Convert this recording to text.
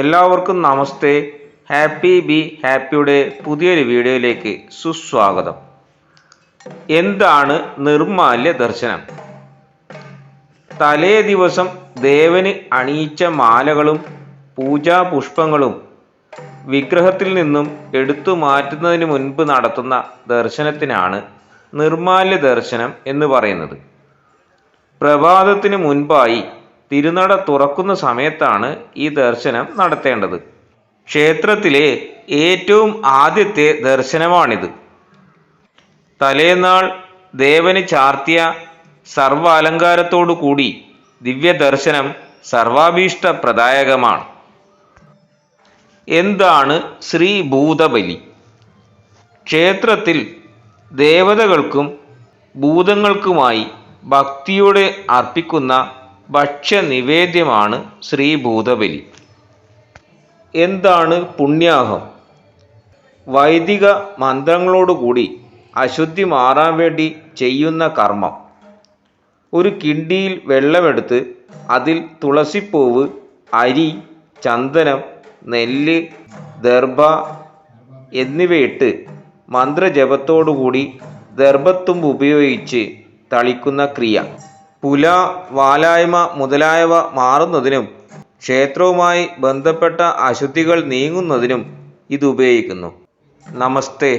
എല്ലാവർക്കും നമസ്തേ. Happy be ഹാപ്പിയുടെ പുതിയൊരു വീഡിയോയിലേക്ക് സുസ്വാഗതം. എന്താണ് നിർമാല്യ ദർശനം? തലേ ദിവസം ദേവന് അണിയിച്ച മാലകളും പൂജാ പുഷ്പങ്ങളും വിഗ്രഹത്തിൽ നിന്നും എടുത്തു മാറ്റുന്നതിന് മുൻപ് നടത്തുന്ന ദർശനത്തിനാണ് നിർമാല്യ ദർശനം എന്ന് പറയുന്നത്. പ്രഭാതത്തിന് മുൻപായി തിരുനട തുറക്കുന്ന സമയത്താണ് ഈ ദർശനം നടത്തേണ്ടത്. ക്ഷേത്രത്തിലെ ഏറ്റവും ആദ്യത്തെ ദർശനമാണിത്. തലേന്നാൾ ദേവന് ചാർത്തിയ സർവാലങ്കാരത്തോടുകൂടി ദിവ്യ ദർശനം സർവാഭീഷ്ട പ്രദായകമാണ് എന്താണ് ശ്രീ ഭൂതബലി ക്ഷേത്രത്തിൽ ദേവതകൾക്കും ഭൂതങ്ങൾക്കുമായി ഭക്തിയോടെ അർപ്പിക്കുന്ന ഭക്ഷ്യ ശ്രീഭൂതബലി. ശ്രീ ഭൂതബലി എന്താണ് പുണ്യാഹം? വൈദിക മന്ത്രങ്ങളോടുകൂടി അശുദ്ധി മാറാൻ വേണ്ടി ചെയ്യുന്ന കർമ്മം. ഒരു കിണ്ടിയിൽ വെള്ളമെടുത്ത് അതിൽ തുളസിപ്പൂവ് അരി ചന്ദനം നെല്ല് ദർഭ എന്നിവയിട്ട് മന്ത്രജപത്തോടുകൂടി ദർഭത്തുമ്പ് ഉപയോഗിച്ച് തളിക്കുന്ന ക്രിയ. പുല വാലായ്മ മുതലായവ മാറുന്നതിനും ക്ഷേത്രവുമായി ബന്ധപ്പെട്ട അശുദ്ധികൾ നീങ്ങുന്നതിനും ഇത് ഉപയോഗിക്കുന്നു. നമസ്തേ.